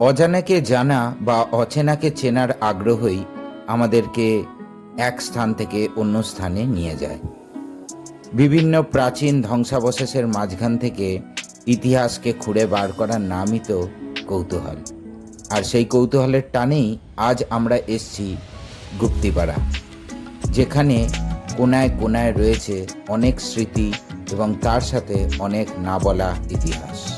অজানাকে জানা বা অচেনাকে চেনার আগ্রহই আমাদেরকে এক স্থান থেকে অন্য স্থানে নিয়ে যায়। বিভিন্ন প্রাচীন ধ্বংসাবশেষের মাঝখান থেকে ইতিহাসকে খুঁড়ে বার করার নামই তো কৌতূহল। আর সেই কৌতূহলের টানেই আজ আমরা এসছি গুপ্তিপাড়া, যেখানে কোনায় কোনায় রয়েছে অনেক স্মৃতি এবং তার সাথে অনেক না বলা ইতিহাস।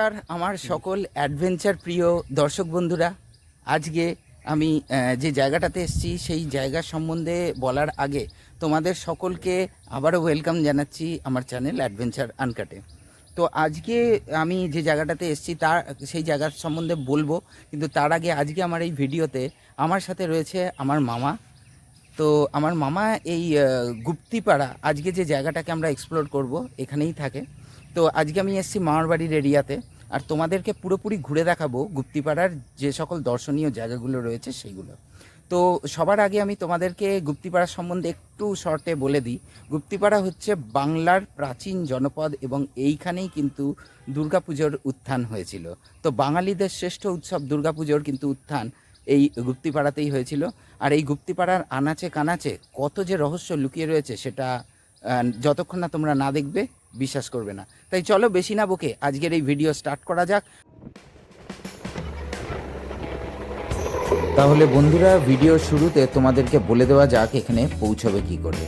নমস্কার আমার সকল অ্যাডভেঞ্চার প্রিয় দর্শক বন্ধুরা। আজকে আমি যে জায়গাটাতে এসেছি সেই জায়গা সম্বন্ধে বলার আগে তোমাদের সকলকে আবারও ওয়েলকাম জানাচ্ছি আমার চ্যানেল অ্যাডভেঞ্চার আনকাটে তো আজকে আমি যে জায়গাটাতে এসেছি তার সেই জায়গার সম্বন্ধে বলব কিন্তু তার আগে আজকে আমার এই ভিডিওতে আমার সাথে রয়েছে আমার মামা। তো আমার মামা এই গুপ্তিপাড়া আজকে যে জায়গাটাকে আমরা এক্সপ্লোর করব এখানেই থাকে। তো আজকে আমি এসেছি মামার বাড়ির এরিয়াতে আর তোমাদেরকে পুরোপুরি ঘুরে দেখাবো গুপ্তিপাড়ার যে সকল দর্শনীয় জায়গাগুলো রয়েছে সেইগুলো তো সবার আগে আমি তোমাদেরকে গুপ্তিপাড়া সম্বন্ধে একটু শর্টে বলে দিই। গুপ্তিপাড়া হচ্ছে বাংলার প্রাচীন জনপদ এবং এইখানেই কিন্তু দুর্গাপুজোর উত্থান হয়েছিল। তো বাঙালিদের শ্রেষ্ঠ উৎসব দুর্গাপুজোর কিন্তু উত্থান এই গুপ্তিপাড়াতেই হয়েছিল। আর এই গুপ্তিপাড়ার আনাচে কানাচে কত যে রহস্য লুকিয়ে রয়েছে সেটা যতক্ষণ না তোমরা না দেখবে বিশ্বাস করবে না। তাই চলো বেশি না বকে, আজকের এই ভিডিও স্টার্ট করা যাক। তাহলে বন্ধুরা ভিডিও শুরুতে তোমাদেরকে বলে দেওয়া যাক এখানে পৌঁছবে কি করে।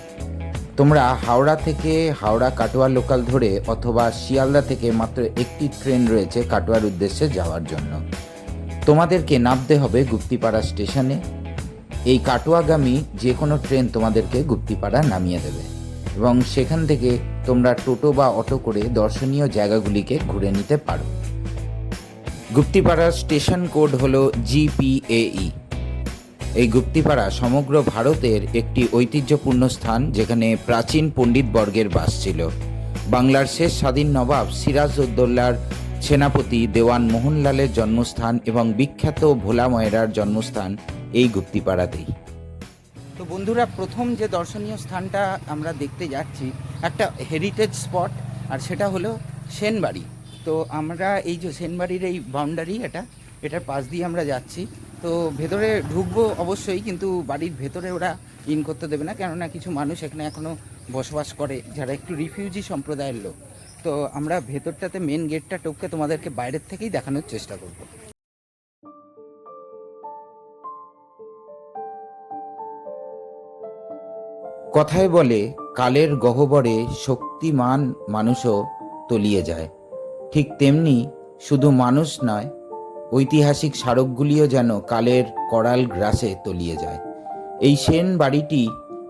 তোমরা হাওড়া থেকে হাওড়া কাটোয়া লোকাল ধরে অথবা শিয়ালদা থেকে মাত্র একটি ট্রেন রয়েছে কাটোয়ার উদ্দেশ্যে যাওয়ার জন্য। তোমাদেরকে নামতে হবে গুপ্তিপাড়া স্টেশনে এই কাটোয়াগামী যে কোনো ট্রেন তোমাদেরকে গুপ্তিপাড়া নামিয়ে দেবে। এবং সেখান থেকে তোমরা টোটো বা অটো করে দর্শনীয় জায়গাগুলিকে ঘুরে নিতে পারো। গুপ্তিপাড়ার স্টেশন কোড হলো জিপিএই। এই গুপ্তিপাড়া সমগ্র ভারতের একটি ঐতিহ্যপূর্ণ স্থান যেখানে প্রাচীন পণ্ডিত বর্গের বাস ছিল। বাংলার শেষ স্বাধীন নবাব সিরাজউদ্দৌলার সেনাপতি দেওয়ান মোহনলালের জন্মস্থান এবং বিখ্যাত ভোলা ময়রার জন্মস্থান এই গুপ্তিপাড়াতেই। বন্ধুরা, প্রথম যে দর্শনীয় স্থানটা আমরা দেখতে যাচ্ছি, একটা হেরিটেজ স্পট আর সেটা হলো সেনবাড়ি। তো আমরা এই যে সেনবাড়ির এই বাউন্ডারি এটা, এটার পাশ দিয়ে আমরা যাচ্ছি। তো ভেতরে ঢুকবো অবশ্যই, কিন্তু বাড়ির ভেতরে ওরা ইন করতে দেবে না, কেননা কিছু মানুষ এখানে এখনও বসবাস করে, যারা একটু রিফিউজি সম্প্রদায়ের লোক। তো আমরা ভেতরটাতে মেন গেটটা টপকে তোমাদেরকে বাইরের থেকেই দেখানোর চেষ্টা করব। কথায় বলে, কালের গহ্বরে শক্তিমান মানুষও তলিয়ে যায়। ঠিক তেমনি শুধু মানুষ নয়, ঐতিহাসিক স্মারকগুলিও যেন কালের করাল গ্রাসে তলিয়ে যায়। এই সেন বাড়িটি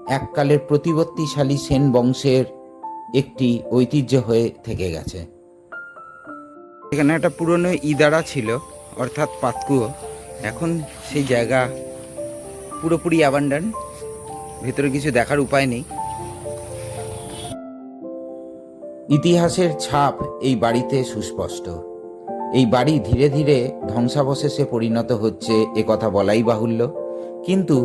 এককালের প্রতিবত্তিশালী সেন বংশের একটি ঐতিহ্য হয়ে থেকে গেছে। এখানে একটা পুরনো ইদারা ছিল, অর্থাৎ পাতকুয়ো। এখন সেই জায়গা পুরোপুরি অ্যাবান্ডান ভেতরে কিছু দেখার উপায় নেই। ইতিহাসের ছাপ এই বাড়িতে সুস্পষ্ট। এই বাড়ি ধীরে ধীরে ধ্বংসাবশেষে পরিণত হচ্ছে, এ কথা বলাই বাহুল্য। কিন্তু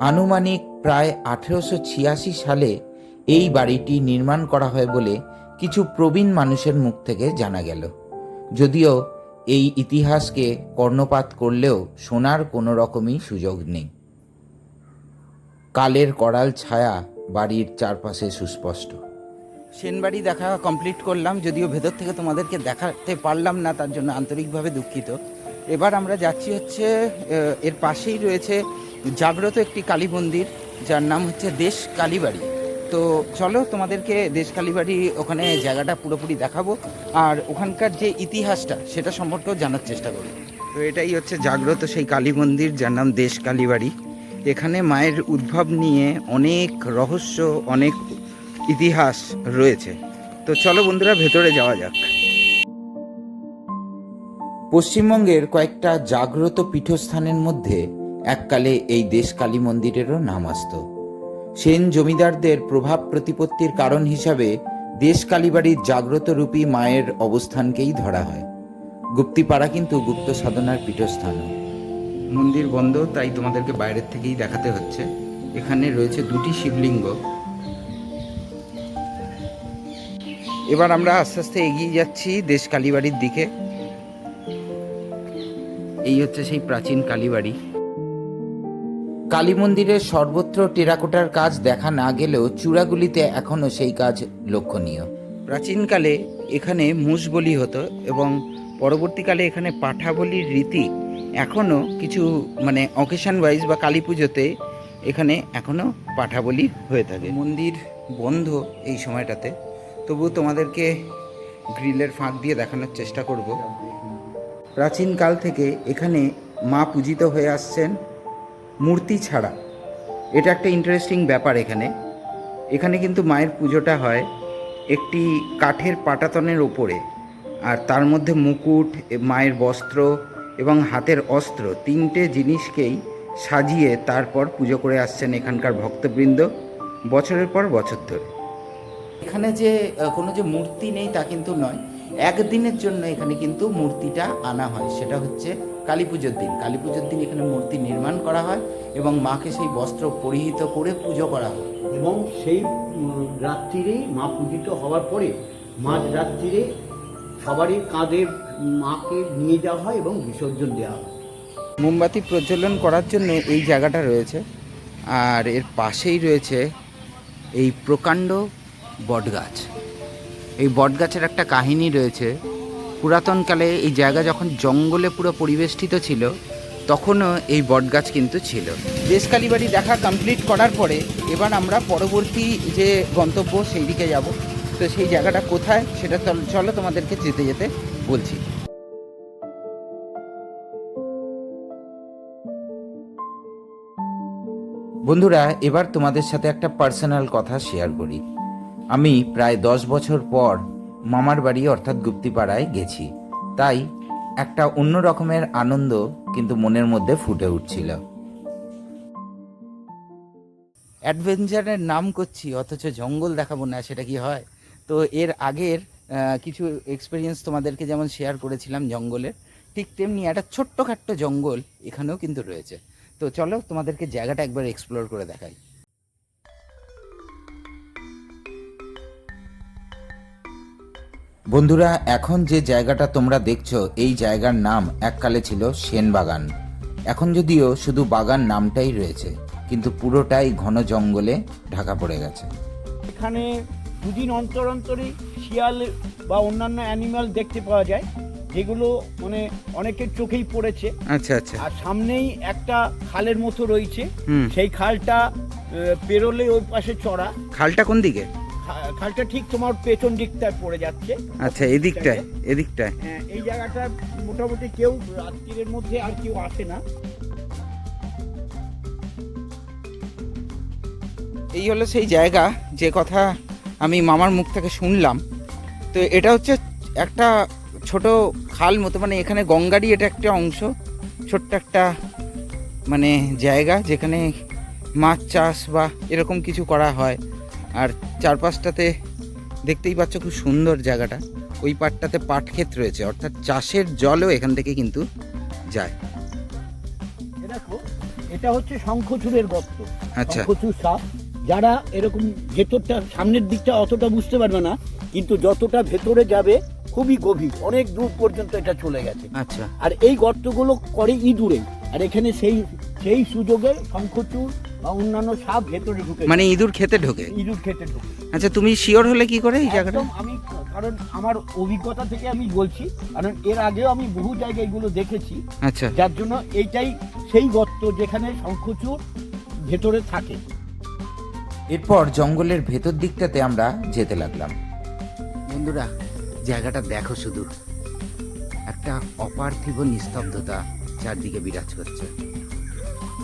আনুমানিক প্রায় আঠেরোশো ছিয়াশি সালে এই বাড়িটি নির্মাণ করা হয় বলে কিছু প্রবীণ মানুষের মুখ থেকে জানা গেল। যদিও এই ইতিহাসকে কর্ণপাত করলেও শোনার কোনো রকমই সুযোগ নেই। কালের করাল ছায়া বাড়ির চারপাশে সুস্পষ্ট। সেনবাড়ি দেখা কমপ্লিট করলাম যদিও ভেতর থেকে তোমাদেরকে দেখাতে পারলাম না তার জন্য আন্তরিকভাবে দুঃখিত। এবার আমরা যাচ্ছি হচ্ছে এর পাশেই রয়েছে জাগ্রত একটি কালী মন্দির যার নাম হচ্ছে দেশ কালীবাড়ি। তো চলো তোমাদেরকে দেশ কালীবাড়ি ওখানে জায়গাটা পুরোপুরি দেখাবো আর ওখানকার যে ইতিহাসটা সেটা সম্পর্কেও জানার চেষ্টা করব। তো এটাই হচ্ছে জাগ্রত সেই কালী মন্দির যার নাম দেশ কালীবাড়ি। এখানে মায়ের উদ্ভব নিয়ে অনেক রহস্য, অনেক ইতিহাস রয়েছে। তো চলো বন্ধুরা, ভেতরে যাওয়া যাক। পশ্চিমবঙ্গের কয়েকটা জাগ্রত পীঠস্থানের মধ্যে এককালে এই দেশ কালী মন্দিরেরও নাম আসত। সেন জমিদারদের প্রভাব প্রতিপত্তির কারণ হিসাবে দেশ কালীবাড়ির জাগ্রত রূপী মায়ের অবস্থানকেই ধরা হয়। গুপ্তিপাড়া কিন্তু গুপ্ত সাধনার পীঠস্থান মন্দির বন্ধ, তাই তোমাদেরকে বাইরের থেকেই দেখাতে হচ্ছে। এখানে রয়েছে দুটি শিবলিঙ্গ। এবার আমরা আস্তে আস্তে এগিয়ে যাচ্ছি দেশ কালীবাড়ির দিকে। এই হচ্ছে সেই প্রাচীন কালীবাড়ি। কালী মন্দিরের সর্বত্র টেরাকোটার কাজ দেখা না গেলেও চূড়াগুলিতে এখনও সেই কাজ লক্ষণীয়। প্রাচীনকালে এখানে মুষ বলি হতো এবং পরবর্তীকালে এখানে পাঠা বলির রীতি এখনও কিছু মানে অকেশন ওয়াইজ বা কালী পুজোতে এখানে এখনও পাঠা বলি হয়ে থাকে। মন্দির বন্ধ এই সময়টাতে। তবু তোমাদেরকে গ্রিলের ফাঁক দিয়ে দেখানোর চেষ্টা করব। প্রাচীনকাল থেকে এখানে মা পূজিত হয়ে আসছেন মূর্তি ছাড়া। এটা একটা ইন্টারেস্টিং ব্যাপার এখানে। এখানে কিন্তু মায়ের পুজোটা হয় একটি কাঠের পাটাতনের ওপরে আর তার মধ্যে মুকুট মায়ের বস্ত্র এবং হাতের অস্ত্র তিনটে জিনিসকেই সাজিয়ে তারপর পুজো করে আসছেন এখানকার ভক্তবৃন্দ বছরের পর বছর ধরে। এখানে যে কোনো যে মূর্তি নেই তা কিন্তু নয়। একদিনের জন্য এখানে কিন্তু মূর্তিটা আনা হয়। সেটা হচ্ছে কালী পুজোর দিন। কালী পুজোর দিন এখানে মূর্তি নির্মাণ করা হয় এবং মাকে সেই বস্ত্র পরিহিত করে পুজো করা হয়। এবং সেই রাত্রিরেই মা পূজিত হওয়ার পরে মাঝ রাত্রিরে সবারই কাঁধে মাকে নিয়ে যাওয়া হয় এবং বিসর্জন দেওয়া হয়। মোমবাতি প্রজ্বলন করার জন্য এই জায়গাটা রয়েছে। আর এর পাশেই রয়েছে এই প্রকাণ্ড বটগাছ। এই বটগাছের একটা কাহিনী রয়েছে। পুরাতনকালে এই জায়গা যখন জঙ্গলে পুরো পরিবেষ্টিত ছিল, তখনও এই বটগাছ কিন্তু ছিল। দেশকালী বাড়ি দেখা কমপ্লিট করার পরে এবার আমরা পরবর্তী যে গন্তব্য সেই দিকে যাব। তো সেই জায়গাটা কোথায় সেটা চল- তোমাদেরকে যেতে যেতে বলছি। বন্ধুরা, এবার তোমাদের সাথে একটা পার্সোনাল কথা শেয়ার করি। আমি প্রায় দশ বছর পর মামার বাড়ি অর্থাৎ গুপ্তিপাড়ায় গেছি। তাই একটা অন্য রকমের আনন্দ কিন্তু মনের মধ্যে ফুটে উঠছিল। অ্যাডভেঞ্চারের নাম করছি, অথচ জঙ্গল দেখাবো না, সেটা কি হয়? তো এর আগের কিছু এক্সপিরিয়েন্স তোমাদেরকে যেমন শেয়ার করেছিলাম জঙ্গলের ঠিক তেমনি একটা ছোট্টখাট্ট জঙ্গল এখানেও কিন্তু রয়েছে। তো চলো তোমাদেরকে জায়গাটা একবার এক্সপ্লোর করে দেখাই। বন্ধুরা, এখন যে জায়গাটা তোমরা দেখছ, এই জায়গার নাম এককালে ছিল সেন বাগান এখন যদিও শুধু বাগান নামটাই রয়েছে, কিন্তু পুরোটাই ঘন জঙ্গলে ঢাকা পড়ে গেছে। এখানে দুদিন অন্তর অন্তরই শিয়াল বা অন্যান্য অ্যানিমাল দেখতে পাওয়া যায় যেগুলো মানে অনেকের চোখেই পড়েছে। আচ্ছা আচ্ছা। আর সামনেই একটা খালের মতো রয়েছে। হুম। সেই খালটা পেরোলে ওই পাশে চড়া। খালটা কোন দিকে? খা- খালটা ঠিক তোমার পেছন দিকটায় পড়ে যাচ্ছে। আচ্ছা এদিকটায় এদিকটায় হ্যাঁ, এই জায়গাটা মোটামুটি কেউ রাত্রির মধ্যে আর কেউ আসে না। এই হলো সেই জায়গা যে কথা আমি মামার মুখ থেকে শুনলাম। তো এটা হচ্ছে একটা ছোট খাল মতো মানে এখানে গঙ্গারই এটা একটা অংশ। ছোট্ট একটা মানে জায়গা যেখানে মাছ চাষ বা এরকম কিছু করা হয়। আর চারপাশটাতে দেখতেই পাচ্ছ খুব সুন্দর জায়গাটা। ওই পাটটাতে পাট ক্ষেত রয়েছে অর্থাৎ চাষের জলও এখান থেকে কিন্তু যায়। দেখো এটা হচ্ছে শঙ্খচূড়ের গর্ত। আচ্ছা। শঙ্খচূড় সাপ যারা এরকম ভেতরটা সামনের দিকটা অতটা বুঝতে পারবে না কিন্তু যতটা ভেতরে যাবে খুবই গভীর। অনেক দূর পর্যন্ত এটা চলে গেছে। আচ্ছা। আর এই গর্তগুলো করে ইঁদুরে। আর এখানে সেই সেই সুযোগে শঙ্খচূড় বা অন্যান্য সাপ ভেতরে ঢুকে মানে ইঁদুর খেতে ঢোকে? ইঁদুর খেতে ঢুকে। আচ্ছা তুমি শিওর হলে কি করে এই জায়গাটা? একদম আমি কারণ আমার অভিজ্ঞতা থেকে আমি বলছি কারণ এর আগেও আমি বহু জায়গায় এগুলো দেখেছি। আচ্ছা। যার জন্য এইটাই সেই গর্ত যেখানে শঙ্খচূড় ভেতরে থাকে। এরপর জঙ্গলের ভেতর দিকটাতে আমরা যেতে লাগলাম। বন্ধুরা, জায়গাটা দেখো শুধু। একটা অপার্থিব নিস্তব্ধতা চারদিকে বিরাজ করছে।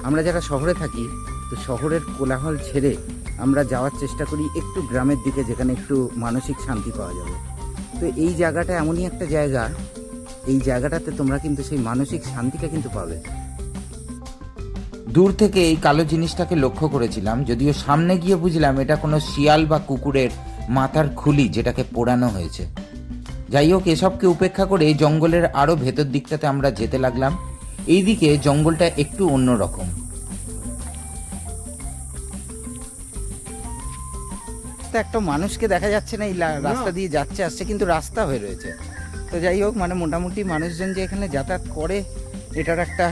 আমরা যারা শহরে থাকি, তো শহরের কোলাহল ছেড়ে আমরা যাওয়ার চেষ্টা করি একটু গ্রামের দিকে, যেখানে একটু মানসিক শান্তি পাওয়া যাবে। তো এই জায়গাটা এমনই একটা জায়গা, এই জায়গাটাতে তোমরা কিন্তু সেই মানসিক শান্তিটা কিন্তু পাবে। দূর থেকে এই কালো জিনিসটাকে লক্ষ্য করেছিলাম যদিও সামনে গিয়ে বুঝলাম এটা কোনো শিয়াল বা কুকুরের মাথার খুলি যেটাকে পোড়ানো হয়েছে। যাই হোক এসবকে উপেক্ষা করে জঙ্গলের আরও ভেতর দিকটাতে আমরা যেতে লাগলাম। এইদিকে জঙ্গলটা একটু অন্যরকম তো একটা মানুষকে দেখা যাচ্ছে না এই রাস্তা দিয়ে যাচ্ছে আসছে কিন্তু রাস্তা হয়ে রয়েছে। তো যাই হোক মানে মোটামুটি মানুষজন যে এখানে যাতায়াত করে এটার একটা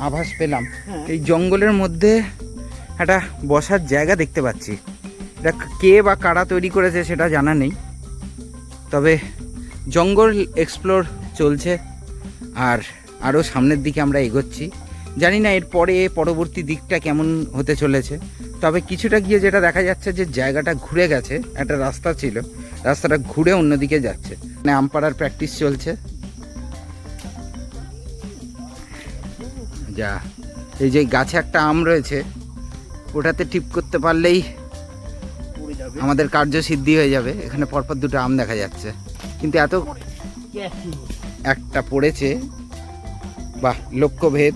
আভাস পেলাম। হ্যাঁ। এই জঙ্গলের মধ্যে একটা বসার জায়গা দেখতে পাচ্ছি। এটা কে বা কারা তৈরি করেছে সেটা জানা নেই। তবে জঙ্গল এক্সপ্লোর চলছে আর আরও সামনের দিকে আমরা এগোচ্ছি। জানি না এর পরে পরবর্তী দিকটা কেমন হতে চলেছে। তবে কিছুটা গিয়ে যেটা দেখা যাচ্ছে যে জায়গাটা ঘুরে গেছে একটা রাস্তা ছিল। রাস্তাটা ঘুরে অন্যদিকে যাচ্ছে। মানে আমপাড়ার প্র্যাকটিস চলছে। যা। এই যে গাছে একটা আম রয়েছে ওটাতে টিপ করতে পারলেই আমাদের কার্য সিদ্ধি হয়ে যাবে। এখানে পরপর দুটো আম দেখা যাচ্ছে। কিন্তু এত একটা পড়েছে বাহ লক্ষ্যভেদ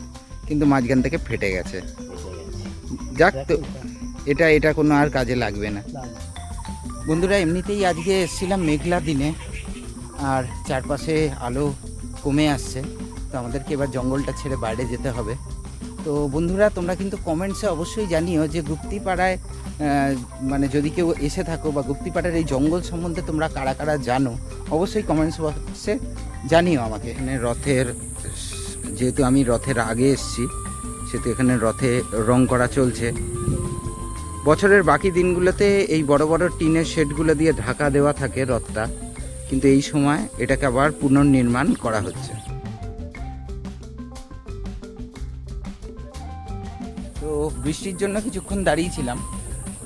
কিন্তু মাঝখান থেকে ফেটে গেছে। যাক তো এটা এটা কোনো আর কাজে লাগবে না। বন্ধুরা এমনিতেই আজকে এসেছিলাম মেঘলা দিনে আর চারপাশে আলো কমে আসছে। তো আমাদেরকে এবার জঙ্গলটা ছেড়ে বাইরে যেতে হবে। তো বন্ধুরা, তোমরা কিন্তু কমেন্টসে অবশ্যই জানিও যে গুপ্তিপাড়ায় মানে যদি কেউ এসে থাকো বা গুপ্তিপাড়ার এই জঙ্গল সম্বন্ধে তোমরা কারা কারা জানো, অবশ্যই কমেন্টস বক্সে জানিও আমাকে। এখানে রথের, যেহেতু আমি রথের আগে এসেছি, সেহেতু এখানে রথে রং করা চলছে। বছরের বাকি দিনগুলোতে এই বড় বড় টিনের শেডগুলো দিয়ে ঢাকা দেওয়া থাকে রথটা, কিন্তু এই সময় এটাকে আবার পুনর্নির্মাণ করা হচ্ছে। তো বৃষ্টির জন্য কিছুক্ষণ দাঁড়িয়েছিলাম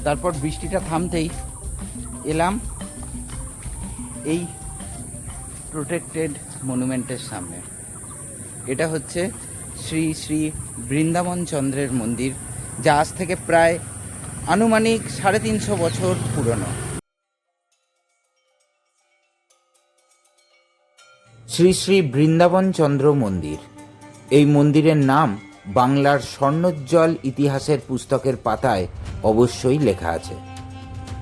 তারপর বৃষ্টিটা থামতেই এলাম এই প্রোটেক্টেড মনুমেন্টের সামনে। এটা হচ্ছে শ্রী শ্রী বৃন্দাবন চন্দ্রের মন্দির, যা আজ থেকে প্রায় আনুমানিক সাড়ে তিনশো বছর পুরনো। শ্রী শ্রী বৃন্দাবন চন্দ্র মন্দির, এই মন্দিরের নাম বাংলার স্বর্ণোজ্জ্বল ইতিহাসের পুস্তকের পাতায় অবশ্যই লেখা আছে।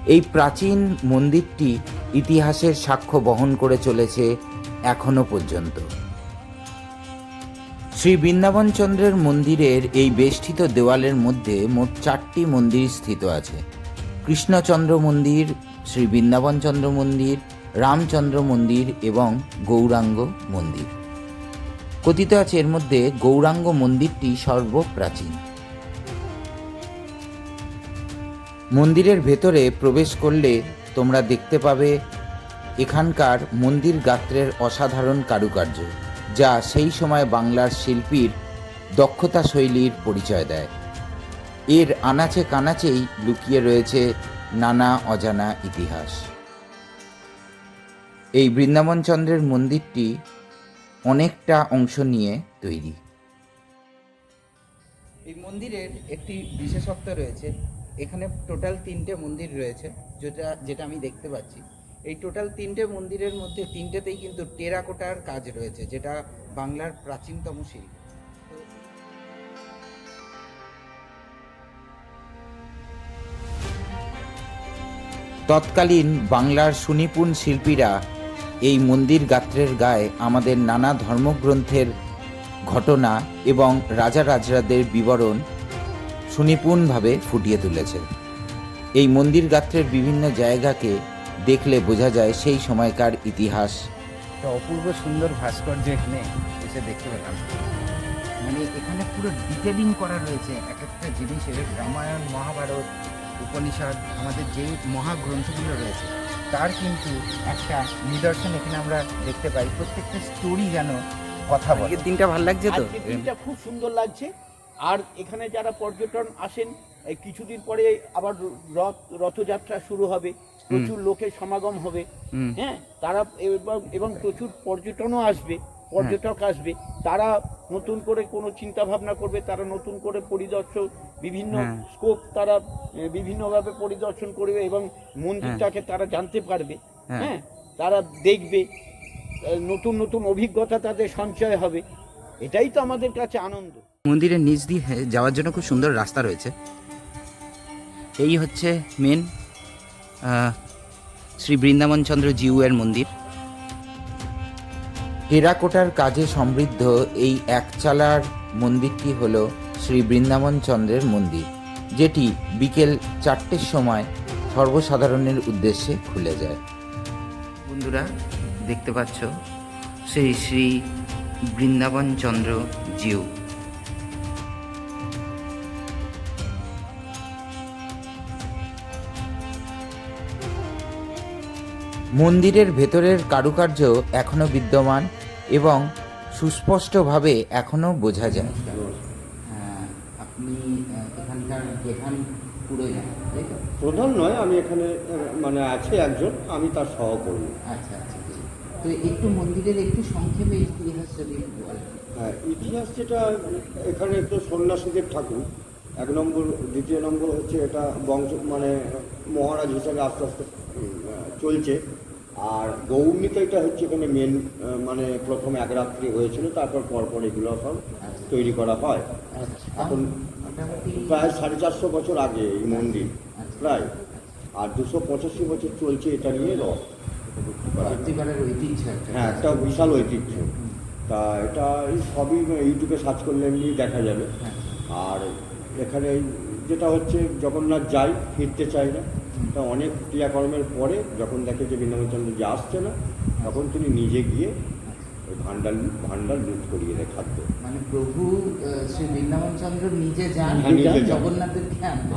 এই প্রাচীন মন্দিরটি ইতিহাসের সাক্ষ্য বহন করে চলেছে এখনও পর্যন্ত। শ্রী বৃন্দাবন চন্দ্রের মন্দিরের এই বেষ্টিত দেওয়ালের মধ্যে মোট চারটি মন্দির স্থিত আছে। কৃষ্ণচন্দ্র মন্দির, শ্রী বৃন্দাবন চন্দ্র মন্দির, রামচন্দ্র মন্দির এবং গৌরাঙ্গ মন্দির। কথিত আছে এর মধ্যে গৌরাঙ্গ মন্দিরটি সর্বপ্রাচীন। মন্দিরের ভেতরে প্রবেশ করলে তোমরা দেখতে পাবে এখানকার মন্দির গাত্রের অসাধারণ কারুকার্য, যা সেই সময় বাংলার শিল্পীর দক্ষতা শৈলীর পরিচয় দেয়। এর আনাচে কানাচেই লুকিয়ে রয়েছে নানা অজানা ইতিহাস। এই বৃন্দাবনচন্দ্রের মন্দিরটি অনেকটা অংশ নিয়ে তৈরি। এই মন্দিরের একটি বিশেষত্ব রয়েছে। এখানে টোটাল তিনটে মন্দির রয়েছে, যেটা যেটা আমি দেখতে পাচ্ছি। এই টোটাল তিনটে মন্দিরের মধ্যে তিনটেতেই কিন্তু টেরাকোটার কাজ রয়েছে, যেটা বাংলার প্রাচীনতম শিল্প। তৎকালীন বাংলার সুনিপুণ শিল্পীরা এই মন্দির গাত্রের গায়ে আমাদের নানা ধর্মগ্রন্থের ঘটনা এবং রাজা রাজরাদের বিবরণ সুনিপুণভাবে ফুটিয়ে তুলেছে। এই মন্দির গাত্রের বিভিন্ন জায়গাকে দেখলে বোঝা যায় সেই সময়কার ইতিহাস। অপূর্ব সুন্দর ভাস্কর্য এখানে এসে দেখতে পেলাম। মানে এখানে পুরো ডিটেলিং করা রয়েছে। এক একটা জিনিসের রামায়ণ, মহাভারত উপনিষদ আমাদের যে মহাগ্রন্থগুলো রয়েছে তার কিন্তু একটা নিদর্শন এখানে আমরা দেখতে পাই। প্রত্যেকটা স্টোরি যেন কথা বলে। দিনটা ভালো লাগছে তো? দিনটা খুব সুন্দর লাগছে। আর এখানে যারা পর্যটন আসেন এই কিছুদিন পরে আবার রথ রথযাত্রা শুরু হবে। প্রচুর লোকের সমাগম হবে। হ্যাঁ তারা এবং এবং প্রচুর পর্যটনও আসবে পর্যটক আসবে। তারা নতুন করে কোনো চিন্তা ভাবনা করবে তারা নতুন করে পরিদর্শক বিভিন্ন হ্যাঁ। স্কোপ তারা বিভিন্নভাবে পরিদর্শন করবে এবং মন্দিরটাকে তারা জানতে পারবে। হ্যাঁ। হ্যাঁ? তারা দেখবে নতুন নতুন অভিজ্ঞতা তাদের সঞ্চয় হবে। এটাই তো আমাদের কাছে আনন্দ। মন্দিরের নিচ দিয়ে যাওয়ার জন্য খুব সুন্দর রাস্তা রয়েছে। এই হচ্ছে মেন শ্রী বৃন্দাবনচন্দ্র জিউয়ের মন্দির। টেরাকোটার কাজে সমৃদ্ধ এই একচালার মন্দিরটি হল শ্রী বৃন্দাবন চন্দ্রের মন্দির, যেটি বিকেল চারটের সময় সর্বসাধারণের উদ্দেশ্যে খুলে যায়। বন্ধুরা, দেখতে পাচ্ছ, সেই শ্রী বৃন্দাবন চন্দ্র জিউ। মন্দিরের ভেতরের কারুকার্য এখনও বিদ্যমান এবং সুস্পষ্টভাবে এখনও বোঝা যায় আপনি এখানকার যেখান পুরো তাই তো? প্রধান নয় আমি এখানে মানে আছে একজন আমি তার সহকর্মী। আচ্ছা আচ্ছা আচ্ছা। তো একটু মন্দিরের একটু সংক্ষেপে ইতিহাস যদি বলেন। হ্যাঁ ইতিহাস যেটা এখানে তো সন্ন্যাসীদের ঠাকুর। এক নম্বর দ্বিতীয় নম্বর হচ্ছে এটা বংশ মানে মহারাজ হিসাবে আস্তে আস্তে চলছে। আর গৌরনীতিটা হচ্ছে এখানে মেন মানে প্রথমে এক রাত্রি হয়েছিল তারপর পরপর এগুলো সব তৈরি করা হয়। আচ্ছা। এখন প্রায় সাড়ে চারশো বছর আগে এই মন্দির প্রায়। আর দুশো পঁচাশি বছর চলছে এটা নিয়ে ঐতিহ্য হ্যাঁ একটা বিশাল ঐতিহ্য। তা এটা এই সবই ইউটিউবে সার্চ করলে এমনি দেখা যাবে। হ্যাঁ। আর এখানে যেটা হচ্ছে জগন্নাথ যাই ফিরতে চায় না। তা অনেক ক্রিয়াকর্মের পরে যখন দেখে যে বৃন্দাবনচন্দ্র যে আসছে না তখন তিনি নিজে গিয়ে ওই ভান্ডার ভান্ডার লুট করিয়ে দেয় খাদ্য। মানে প্রভু শ্রী বৃন্দাবন চন্দ্র নিজে যান হ্যাঁ, নিজে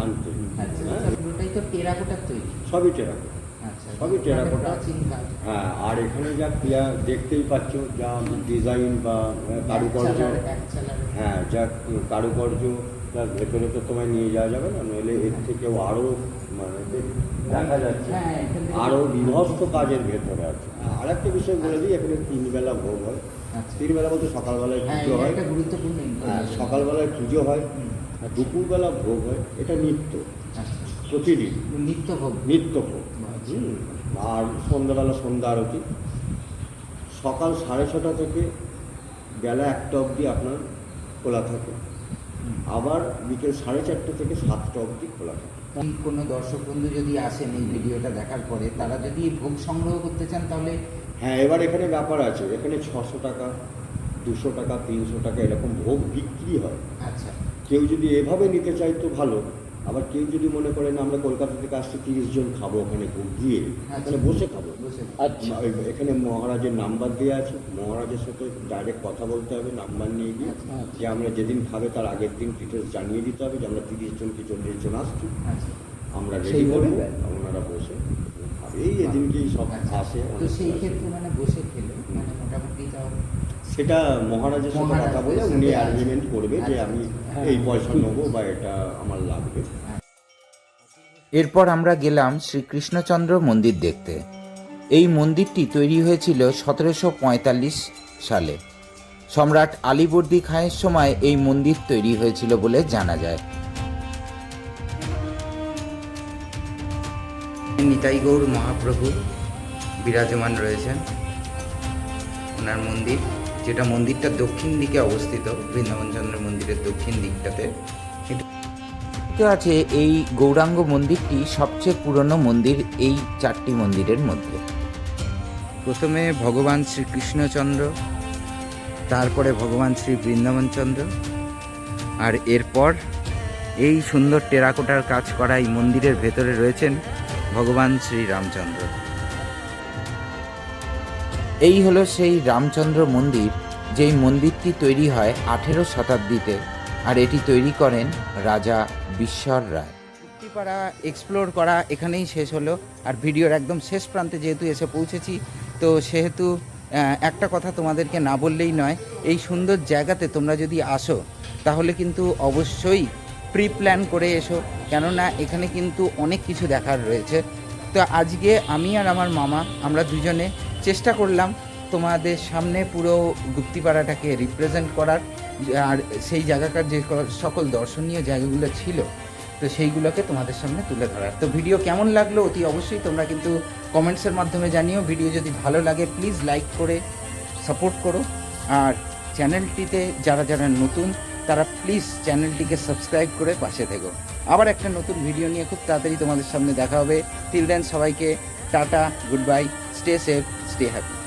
আনতে আচ্ছা হ্যাঁ, আচ্ছা, পুরোটাই তো টেরাকোটার তৈরি। সবই টেরাকোটা। আচ্ছা সবই টেরাকোটা। প্রাচীন হ্যাঁ আর এখানে যা ক্রিয়া দেখতেই পাচ্ছ যা ডিজাইন বা কারুকার্য। হ্যাঁ যা কারুকার্য তার ভেতরে তো তোমায় নিয়ে যাওয়া যাবে না নইলে এর থেকেও আরও মানে দেখা যাচ্ছে হ্যাঁ, আরও বিভস্ত কাজের ভেতরে আছে। আর একটা বিষয় বলে দিই এখানে তিন বেলা ভোগ হয়। আচ্ছা। তিন বেলা বলতে সকালবেলায় হ্যাঁ পুজো হয়। সকালবেলায় পুজো হয়। আর দুপুরবেলা ভোগ হয় এটা নিত্য। আচ্ছা। প্রতিদিন। নিত্য ভোগ। নিত্য ভোগ। হুম। আর সন্ধ্যাবেলা সন্ধ্যা আরতি। সকাল সাড়ে ছটা থেকে বেলা একটা অবধি আপনার খোলা থাকে। আবার বিকেল সাড়ে চারটে থেকে সাতটা অবধি খোলা থাকে। কোনো দর্শক বন্ধু যদি আসেন এই ভিডিওটা দেখার পরে তারা যদি ভোগ সংগ্রহ করতে চান তাহলে? হ্যাঁ এবার এখানে ব্যাপার আছে। এখানে ছশো টাকা দুশো টাকা তিনশো টাকা এরকম ভোগ বিক্রি হয়। আচ্ছা। কেউ যদি এভাবে নিতে চায় তো ভালো। আবার কেউ যদি মনে করেন আমরা কলকাতা থেকে আসছি তিরিশ জন খাব ওখানে গিয়ে আচ্ছা। ওখানে বসে খাব আচ্ছা এখানে মহারাজের নাম্বার দেওয়া আছে মহারাজের সাথে ডাইরেক্ট কথা বলতে হবে নাম্বার নিয়ে গিয়ে আচ্ছা, আচ্ছা। যে আমরা যেদিন খাবে তার আগের দিন ডিটেলস জানিয়ে দিতে হবে যে আমরা তিরিশ জন কি চল্লিশ জন আসছি আচ্ছা আমরা রেডি করব ওনারা বসে। এই এদিনকেই সব। আসে সেই ক্ষেত্রে মানে বসে খেলে সেটা মহারাজের সাথে কথা বলে উনি আছে। অ্যারেঞ্জমেন্ট করবে যে আচ্ছা, আমি হ্যাঁ। এই পয়সা নেব বা এটা আমার লাগবে। এরপর আমরা গেলাম শ্রীকৃষ্ণচন্দ্র মন্দির দেখতে। এই মন্দিরটি তৈরি হয়েছিল সতেরোশো পঁয়তাল্লিশ সালে। সম্রাট আলীবর্দী খাঁয়ের সময় এই মন্দির তৈরি হয়েছিল বলে জানা যায়। নিতাই গৌর মহাপ্রভু বিরাজমান রয়েছেন। ওনার মন্দির যেটা মন্দিরটা দক্ষিণ দিকে অবস্থিত বৃন্দাবনচন্দ্র মন্দিরের দক্ষিণ দিকটাতে। আছে এই গৌরাঙ্গ মন্দিরটি সবচেয়ে পুরনো মন্দির এই চারটি মন্দিরের মধ্যে? প্রথমে ভগবান শ্রীকৃষ্ণচন্দ্র তারপরে ভগবান শ্রী বৃন্দাবনচন্দ্র আর এরপর এই সুন্দর টেরাকোটার কাজ করা এই মন্দিরের ভেতরে রয়েছেন ভগবান শ্রী রামচন্দ্র। এই হলো সেই রামচন্দ্র মন্দির, যেই মন্দিরটি তৈরি হয় আঠেরো শতাব্দীতে, আর এটি তৈরি করেন রাজা বিশ্বর রায়। মুক্তিপাড়া এক্সপ্লোর করা এখানেই শেষ হলো, আর ভিডিওর একদম শেষ প্রান্তে যেহেতু এসে পৌঁছেছি, তো সেহেতু একটা কথা তোমাদেরকে না বললেই নয়, এই সুন্দর জায়গাতে তোমরা যদি আসো, তাহলে কিন্তু অবশ্যই প্রি প্ল্যান করে এসো, কেননা এখানে কিন্তু অনেক কিছু দেখার রয়েছে। তো আজকে আমি আর আমার মামা, আমরা দুজনে চেষ্টা করলাম তোমাদের সামনে পুরো গুপ্তিপাড়াটাকে রিপ্রেজেন্ট করার, আর সেই জায়গাকার যে সকল দর্শনীয় জায়গাগুলো ছিল, তো সেইগুলোকে তোমাদের সামনে তুলে ধরার। তো ভিডিও কেমন লাগল অতি অবশ্যই তোমরা কিন্তু কমেন্টসের মাধ্যমে জানিও। ভিডিও যদি ভালো লাগে প্লিজ লাইক করে সাপোর্ট করো। আর চ্যানেলটিতে যারা যারা নতুন, তারা প্লিজ চ্যানেলটিকে সাবস্ক্রাইব করে পাশে থেকো। আবার একটা নতুন ভিডিও নিয়ে খুব তাড়াতাড়ি তোমাদের সামনে দেখা হবে। টিল দেন সবাইকে tata good bye stay safe stay happy